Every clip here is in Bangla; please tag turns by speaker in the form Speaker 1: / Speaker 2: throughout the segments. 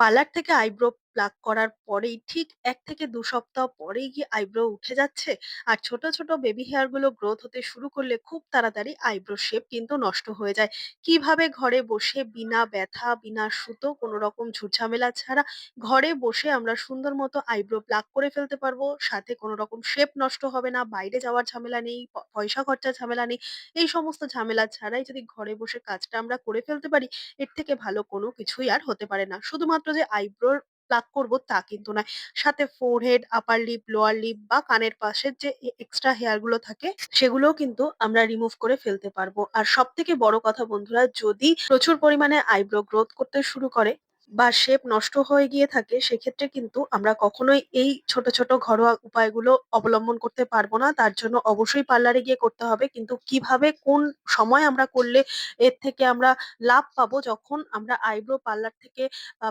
Speaker 1: পার্লার থেকে আইব্রো প্লাক করার পরেই ঠিক ১ থেকে ২ সপ্তাহ পরেই গিয়ে আইব্রো উঠে যাচ্ছে। আর ছোট, ছোট বেবি হেয়ারগুলো গ্রোথ হতে শুরু করলে খুব তাড়াতাড়ি আইব্রো শেপ কিন্তু নষ্ট হয়ে যায়। কীভাবে ঘরে বসে বিনা ব্যথা, বিনা সুতো কোনো রকম ঝুট-ঝামেলা ছাড়া ঘরে বসে আমরা সুন্দর মতো আইব্রো প্লাক করে ফেলতে পারব। সাথে কোনো রকম শেপ নষ্ট হবে না, বাইরে যাওয়ার ঝামেলা নেই, প পয়সা খরচার ঝামেলা নেই। এই সমস্ত ঝামেলা ছাড়াই যদি ঘরে বসে কাজটা আমরা করে ফেলতে পারি এর থেকে ভালো কোনো কিছুই আর হতে পারে না। শুধুমাত্র যে আইব্রোর প্লাক করব তা কিন্তু নয়। সাথে forehead, upper lip, lower lip বা কানের পাশের যে এক্সট্রা হেয়ারগুলো থাকে সেগুলোও কিন্তু আমরা রিমুভ করে ফেলতে পারব। আর সব থেকে বড় কথা বন্ধুরা যদি প্রচুর পরিমাণে আইব্রো গ্রোথ করতে শুরু করে বা শেপ নষ্ট হয়ে গিয়ে থাকে সেক্ষেত্রে কিন্তু আমরা কখনোই এই ছোট, ছোট ঘরোয়া উপায়গুলো অবলম্বন করতে পারব না। তার জন্য অবশ্যই পার্লারে গিয়ে করতে হবে। কিন্তু কীভাবে কোন সময় আমরা করলে এর থেকে আমরা লাভ পাবো যখন আমরা আইব্রো পার্লার থেকে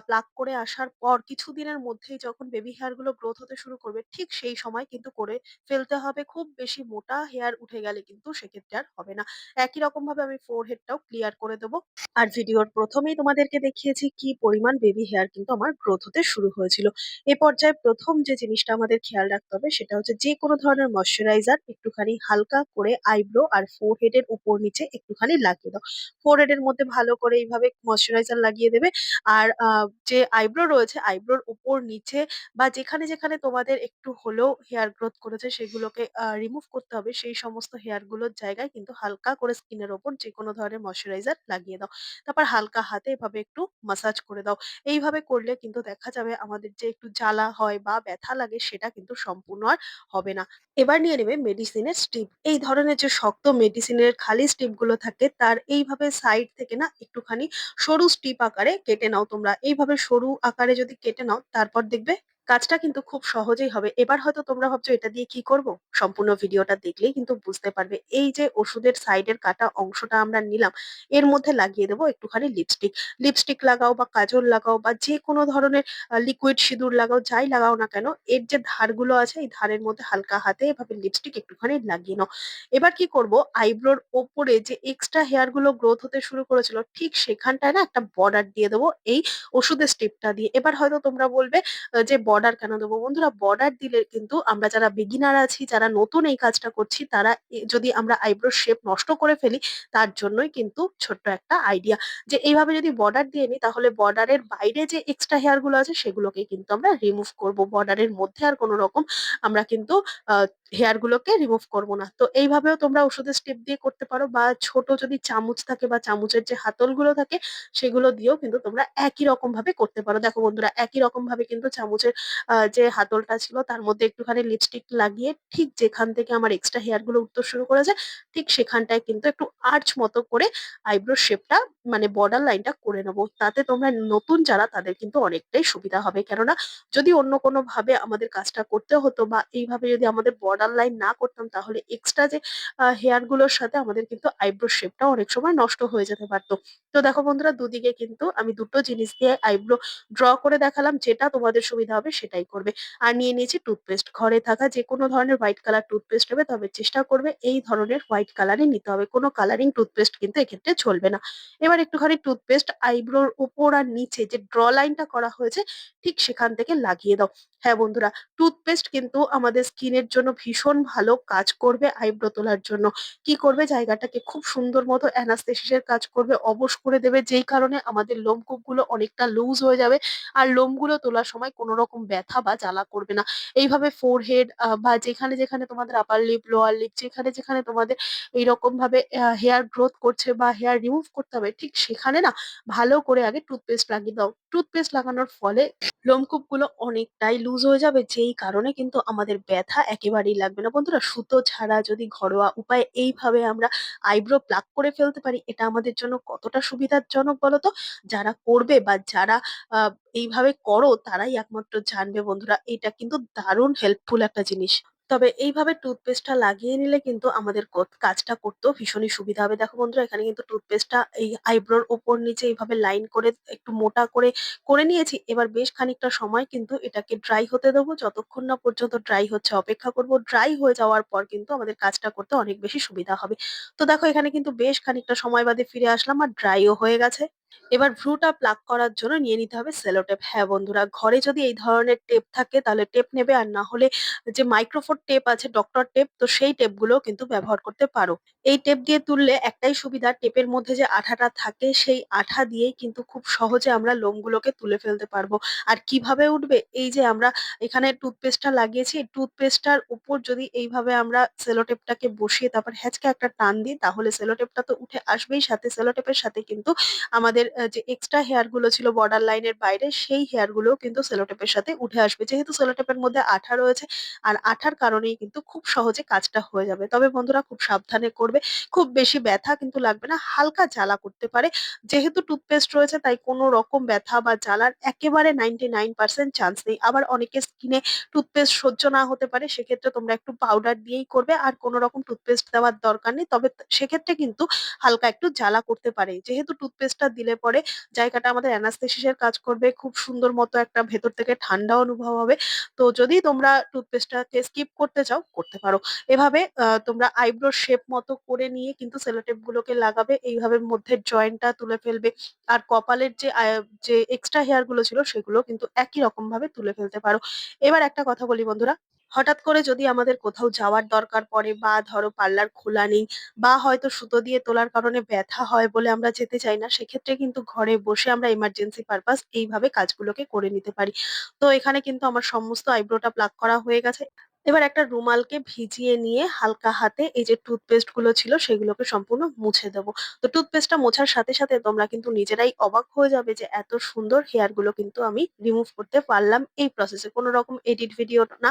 Speaker 1: প্লাক করে আসার পর কিছুদিনের মধ্যেই যখন বেবি হেয়ারগুলো গ্রোথ হতে শুরু করবে, ঠিক সেই সময় কিন্তু করে ফেলতে হবে। খুব বেশি মোটা হেয়ার উঠে গেলে কিন্তু সেক্ষেত্রে আর হবে না। একই রকম ভাবে আমি ফোরহেড টাও ক্লিয়ার করে দেবো আর ভিডিওর ১ম এই তোমাদেরকে দেখিয়েছি কি পরিমাণ বেবি হেয়ার কিন্তু আমার গ্রোথ হতে শুরু হয়েছিল। এ পর্যায়ে প্রথম যে জিনিসটা আমাদের খেয়াল রাখতে হবে সেটা হচ্ছে যেকোনো ধরনের ময়েশ্চারাইজার একটুখানি হালকা করে আইব্রো আর ফোরহেড এর উপর নিচে একটুখানি লাগিয়ে দাও। ফোরহেড এর মধ্যে ভালো করে এইভাবে ময়েশ্চারাইজার লাগিয়ে দেবে। আর যে আইব্রো রয়েছে আইব্রোর উপর নিচে বা যেখানে, যেখানে তোমাদের একটু হলেও হেয়ার গ্রোথ করেছে সেগুলোকে রিমুভ করতে হবে। সেই সমস্ত হেয়ারগুলোর জায়গায় কিন্তু হালকা করে স্কিনের ওপর যেকোনো ধরনের ময়েশ্চারাইজার লাগিয়ে দাও। তারপর হালকা হাতে এভাবে একটু মাসাজ করে দাও। এইভাবে করলে কিন্তু দেখা যাবে আমাদের যে একটু জ্বালা হয় বা ব্যথা লাগে সেটা কিন্তু সম্পূর্ণ আর হবে না। এবার নিয়ে নেবে মেডিসিনের স্ট্রিপ। এই ধরনের যে শক্ত মেডিসিনের খালি স্ট্রিপগুলো থাকে, তার এইভাবে সাইড থেকে না একটুখানি সরু স্ট্রিপ আকারে কেটে নাও তোমরা। এইভাবে সরু আকারে যদি কেটে নাও, তারপর দেখবে কাজটা কিন্তু খুব সহজেই হবে। এবার হয়তো তোমরা ভাবছ এটা দিয়ে কি করব? সম্পূর্ণ ভিডিওটা দেখলেই কিন্তু বুঝতে পারবে। এই যে ওষুধের সাইডের কাটা অংশটা আমরা নিলাম, এর মধ্যে লাগিয়ে দেবো একটুখানি লিপস্টিক। লিপস্টিক লাগাও বা কাজল লাগাও বা যেকোনো ধরনের লিকুইড সিঁদুর লাগাও, যাই লাগাও না কেন, এর যে ধারগুলো আছে এই ধারের মধ্যে হালকা হাতে এভাবে লিপস্টিক একটুখানি লাগিয়ে নাও। এবার কি করব আইব্রোর ওপরে যে এক্সট্রা হেয়ারগুলো গ্রোথ হতে শুরু করেছিল ঠিক সেখানটায় না একটা বর্ডার দিয়ে দেবো এই ওষুধের স্ট্রিপটা দিয়ে। এবার হয়তো তোমরা বলবে যে বর্ডার কেন দেবো? বন্ধুরা বর্ডার দিলে কিন্তু আমরা যারা বিগিনার আছি, যারা নতুন এই কাজটা করছি তারা যদি আমরা আইব্রোর শেপ নষ্ট করে ফেলি তার জন্যই কিন্তু ছোট্ট একটা আইডিয়া। যে এইভাবে যদি বর্ডার দিয়ে নিই তাহলে বর্ডারের বাইরে যে এক্সট্রা হেয়ারগুলো আছে সেগুলোকে কিন্তু আমরা রিমুভ করব। বর্ডারের মধ্যে আর কোনো রকম আমরা কিন্তু আ হেয়ার গুলোকে রিমুভ করব না। তো এইভাবেও তোমরা ওষুধের স্টেপ দিয়ে করতে পারো বা ছোট যদি চামচ থাকে বা চামচের যে হাতলগুলো থাকে সেগুলো দিয়েও কিন্তু তোমরা একই রকম ভাবে করতে পারো। দেখো বন্ধুরা একই রকম ভাবে কিন্তু চামচের যে হাতলটা ছিল তার মধ্যে একটুখানি লিপস্টিক লাগিয়ে ঠিক যেখান থেকে আমার এক্সট্রা হেয়ারগুলো উঠতে শুরু করেছে, ঠিক সেখানটায় কিন্তু একটু আর্চ মতো করে আইব্রো শেপটা মানে বর্ডার লাইনটা করে নেব তাতে তোমরা নতুন যারা তাদের কিন্তু অনেকটাই সুবিধা হবে। কেননা যদি অন্য কোনোভাবে আমাদের কাজটা করতে হতো বা এইভাবে যদি আমাদের বর্ডার লাইন না করতাম তাহলে এক্সট্রা যে হেয়ারগুলোর সাথে আমাদের কিন্তু আইব্রো শেপটাও অনেক সময় নষ্ট হয়ে যেতে পারতো তো দেখো বন্ধুরা, দুদিকে কিন্তু আমি দুটো জিনিস দিয়ে আইব্রো ড্র করে দেখালাম। যেটা তোমাদের সুবিধা হবে সেটাই করবে। আর নিয়ে নিয়েছি টুথপেস্ট। ঘরে থাকা যে কোনো ধরনের হোয়াইট কালার টুথপেস্ট হবে তবে চেষ্টা করবে এই ধরনের হোয়াইট কালারই নিতে হবে। কোনো কালারিং টুথপেস্ট কিন্তু এক্ষেত্রে চলবে না। এবার একটুখানি টুথপেস্ট আইব্রোর উপর আর নিচে যে ড্র লাইনটা করা হয়েছে, ঠিক সেখান থেকে লাগিয়ে দাও। হ্যাঁ বন্ধুরা টুথপেস্ট কিন্তু আমাদের স্কিনের জন্য ভীষণ ভালো কাজ করবে আইব্রো তোলার জন্য। কি করবে জায়গাটাকে খুব সুন্দর মতো অ্যানাস্থেসিস এর কাজ করবে, অবশ করে দেবে যেই কারণে আমাদের লোমকূপগুলো অনেকটা লুজ হয়ে যাবে। আর লোমগুলো তোলার সময় কোনো রকম ব্যথা বা জ্বালা করবে না। এইভাবে ফোরহেড বা যেখানে, যেখানে তোমাদের আপার লিপ, লোয়ার লিপ যেখানে, যেখানে তোমাদের এইরকমভাবে অ্যা হেয়ার গ্রোথ করছে বা হেয়ার রিমুভ করতে হবে ঠিক সেখানে না ভালো করে আগে টুথপেস্ট লাগিয়ে দাও। টুথপেস্ট লাগানোর ফলে লোমকূপগুলো অনেকটাই লুজ হয়ে যাবে, যেই কারণে কিন্তু আমাদের ব্যথা একেবারেই লাগবে না। বন্ধুরা, সুতো ছাড়া যদি ঘরোয়া উপায়ে এইভাবে আমরা আইব্রো প্লাক করে ফেলতে পারি, এটা আমাদের জন্য কতটা সুবিধাজনক বলো তো? যারা করবে বা যারা এইভাবে করো, তারাই একমাত্র জানবে বন্ধুরা। এটা কিন্তু দারুণ হেল্পফুল একটা জিনিস। তবে এইভাবে টুথপেস্টটা লাগিয়ে নিলে কিন্তু আমাদের কাজটা করতেও ভীষণই সুবিধা হবে। দেখো বন্ধুরা এখানে কিন্তু টুথপেস্টটা এই আইব্রোর উপর নিচে এইভাবে লাইন করে একটু মোটা করে, করে নিয়েছি। এবার বেশ খানিকটা সময় কিন্তু এটাকে ড্রাই হতে দেবো। যতক্ষণ না পর্যন্ত ড্রাই হচ্ছে অপেক্ষা করব। ড্রাই হয়ে যাওয়ার পর কিন্তু আমাদের কাজটা করতে অনেক বেশি সুবিধা হবে। তো দেখো এখানে কিন্তু বেশ খানিকটা সময় বাদে ফিরে আসলাম আর ড্রাই ও হয়ে গেছে। এবার ভ্রুটা প্লাক করার জন্য নিয়ে নিতে হবে সেলো টেপ। হ্যাঁ বন্ধুরা, ঘরে যদি এই ধরনের টেপ থাকে তাহলে টেপ নেবে আর না হলে যে মাইক্রোফোর টেপ আছে, ডক্টর টেপ তো সেই টেপগুলোও কিন্তু ব্যবহার করতে পারো। এই টেপ দিয়ে তুললে একটাই সুবিধা টেপের মধ্যে যে আঠাটা থাকে সেই আঠা দিয়েই কিন্তু খুব সহজে আমরা লোমগুলোকে তুলে ফেলতে পারব। আর কীভাবে উঠবে? এই যে আমরা এখানে টুথপেস্টটা লাগিয়েছি, টুথপেস্টটার উপর যদি এইভাবে আমরা সেলো টেপটাকে বসিয়ে তারপর হ্যাঁচকা একটা টান দিই তাহলে সেলো টেপটা তো উঠে আসবেই সাথে সেলো টেপের সাথে কিন্তু আমাদের আ যে এক্সট্রা হেয়ারগুলো ছিল বর্ডার লাইনের বাইরে, সেই হেয়ার গুলোও কিন্তু সেলোটেপের সাথে উঠে আসবে। যেহেতু সেলোটেপের মধ্যে আঠা রয়েছে, আর আঠার কারণেই কিন্তু খুব সহজে কাজটা হয়ে যাবে। তবে বন্ধুরা খুব সাবধানে করবে। খুব বেশি ব্যথা কিন্তু লাগবে না, হালকা জ্বালা করতে পারে। যেহেতু টুথপেস্ট রয়েছে তাই কোনো রকম ব্যথা বা জ্বালার একেবারে 99% চান্স নেই। আবার অনেকে স্কিনে টুথপেস্ট সহ্য না হতে পারে, সেক্ষেত্রে তোমরা একটু পাউডার দিয়েই করবে। আর কোনো রকম টুথপেস্ট দেওয়ার দরকার নেই। তবে সেক্ষেত্রে কিন্তু হালকা একটু জ্বালা করতে পারে। যেহেতু টুথপেস্টটা দিলে পরে জায়গাটা আমাদের অ্যানাস্থেসিস এর কাজ করবে। খুব সুন্দর মতো একটা ভেতর থেকে ঠান্ডা অনুভব হবে। তো যদি তোমরা টুথপেস্টটাকে স্কিপ করতে চাও, করতে পারো। এভাবে তোমরা আইব্রো শেপ মতো করে নিয়ে কিন্তু সেলোটেপ গুলোকে লাগাবে। এইভাবে মধ্যের জয়েন্টটা তুলে ফেলবে। আর কপালের যে যে এক্সট্রা হেয়ারগুলো ছিল সেগুলো কিন্তু একই রকমভাবে তুলে ফেলতে পারো। এবার একটা কথা বলি বন্ধুরা, হঠাৎ করে যদি আমাদের কোথাও যাওয়ার দরকার পড়ে বা ধরো পার্লার খোলা নেই বা হয়তো সুতো দিয়ে তোলার কারণে ব্যথা হয় বলে আমরা যেতে চাই না, সেক্ষেত্রে কিন্তু ঘরে বসে আমরা ইমার্জেন্সি পারপাস এইভাবে কাজগুলোকে করে নিতে পারি। তো এখানে কিন্তু আমার সমস্ত আইব্রোটা প্লাক করা হয়ে গেছে। এবার একটা রুমালকে ভিজিয়ে নিয়ে হালকা হাতে এই যে টুথপেস্টগুলো ছিল সেগুলোকে সম্পূর্ণ মুছে দেবো। তো টুথপেস্টটা মোছার সাথে, সাথে তোমরা কিন্তু নিজেরাই অবাক হয়ে যাবে যে এত সুন্দর হেয়ারগুলো কিন্তু আমি রিমুভ করতে পারলাম এই প্রসেস। কোনো রকম এডিট ভিডিও না,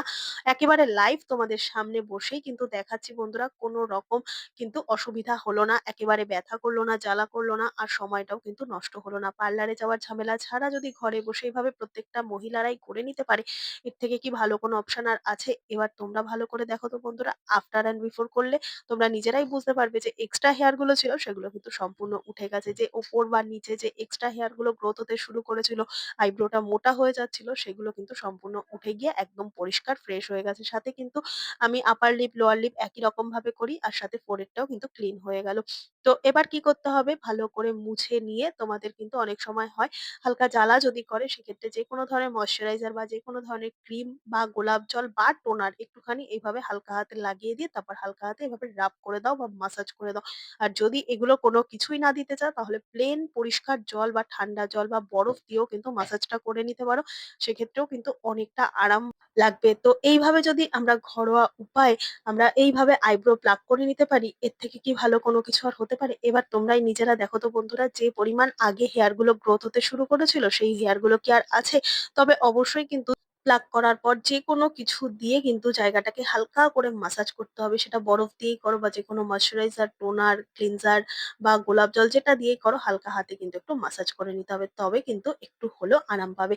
Speaker 1: একেবারে লাইভ তোমাদের সামনে বসেই কিন্তু দেখাচ্ছি বন্ধুরা। কোনো রকম কিন্তু অসুবিধা হলো না, একেবারে ব্যথা করল না, জ্বালা করল না আর সময়টাও কিন্তু নষ্ট হলো না। পার্লারে যাওয়ার ঝামেলা ছাড়া যদি ঘরে বসে এইভাবে প্রত্যেকটা মহিলারাই করে নিতে পারে, এর থেকে কি ভালো কোনো অপশন আর আছে? এবার তোমরা ভালো করে দেখো তো বন্ধুরা, আফটার অ্যান্ড বিফোর করলে তোমরা নিজেরাই বুঝতে পারবে যে এক্সট্রা হেয়ারগুলো ছিল সেগুলো কিন্তু সম্পূর্ণ উঠে গেছে। যে ওপর বা নিচে যে এক্সট্রা হেয়ারগুলো গ্রোথ হতে শুরু করেছিল, আইব্রোটা মোটা হয়ে যাচ্ছিল সেগুলো কিন্তু সম্পূর্ণ উঠে গিয়ে একদম পরিষ্কার ফ্রেশ হয়ে গেছে। সাথে কিন্তু আমি আপার লিপ, লোয়ার লিপ একই রকম ভাবে করি আর সাথে ফোrehead টাও কিন্তু ক্লিন হয়ে গেল। তো এবার কি করতে হবে? ভালো করে মুছে নিয়ে তোমাদের কিন্তু অনেক সময় হয় হালকা জ্বালা যদি করে সেক্ষেত্রে যেকোনো ধরনের ময়েশ্চারাইজার বা যেকোনো ধরনের ক্রিম বা গোলাপ জল বা টোনার একটুখানি এইভাবে হালকা হাতে লাগিয়ে দিয়ে তারপর হালকা হাতে এভাবে রাব করে দাও বা মাসাজ করে দাও। আর যদি এগুলো কোনো কিছুই না দিতে চাও তাহলে প্লেন পরিষ্কার জল বা ঠান্ডা জল বা বরফ দিয়েও কিন্তু মাসাজটা করে নিতে পারো। সেক্ষেত্রেও কিন্তু অনেকটা আরাম লাগবে। তো এইভাবে যদি আমরা ঘরোয়া উপায়ে আমরা এইভাবে আইব্রো প্লাগ করে নিতে পারি, এর থেকে কি ভালো কোনো কিছু আর হতে পারে? এবার তোমরাই নিজেরা দেখো তো বন্ধুরা যে পরিমাণ আগে হেয়ারগুলো গ্রোথ হতে শুরু করেছিল সেই হেয়ারগুলো কি আর আছে? তবে অবশ্যই কিন্তু প্লাগ করার পর যেকোনো কিছু দিয়ে কিন্তু জায়গাটাকে হালকা করে মাসাজ করতে হবে। সেটা বরফ দিয়েই করো বা যেকোনো ময়েশ্চারাইজার, টোনার, ক্লিনজার বা গোলাপ জল যেটা দিয়েই করো হালকা হাতে কিন্তু একটু মাসাজ করে নিতে হবে। তবে কিন্তু একটু হলেও আরাম পাবে।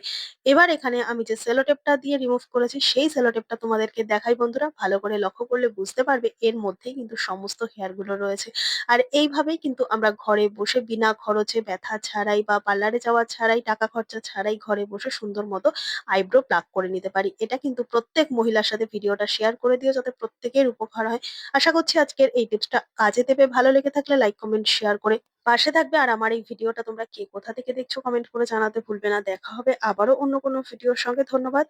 Speaker 1: এবার এখানে আমি যে সেলো টেপটা দিয়ে রিমুভ করেছি সেই সেলো টেপটা তোমাদেরকে দেখাই বন্ধুরা। ভালো করে লক্ষ্য করলে বুঝতে পারবে এর মধ্যেই কিন্তু সমস্ত হেয়ারগুলো রয়েছে। আর এইভাবেই কিন্তু আমরা ঘরে বসে বিনা খরচে ব্যথা ছাড়াই বা পার্লারে যাওয়া ছাড়াই, টাকা খরচা ছাড়াই ঘরে বসে সুন্দর মতো আইব্রো প্লাগ করে নিতে পারি। এটা কিন্তু প্রত্যেক মহিলার সাথে ভিডিওটা শেয়ার করে দিও যাতে প্রত্যেকের উপকার হয়। আশা করছি আজকের এই টিপসটা কাজে দেবে। ভালো লেগে থাকলে লাইক, কমেন্ট, শেয়ার করে পাশে থাকবে। আর আমার এই ভিডিওটা তোমরা কে কোথা থেকে দেখছ কমেন্ট করে জানাতে ভুলবে না। দেখা হবে আবারও অন্য কোনো ভিডিওর সঙ্গে। ধন্যবাদ।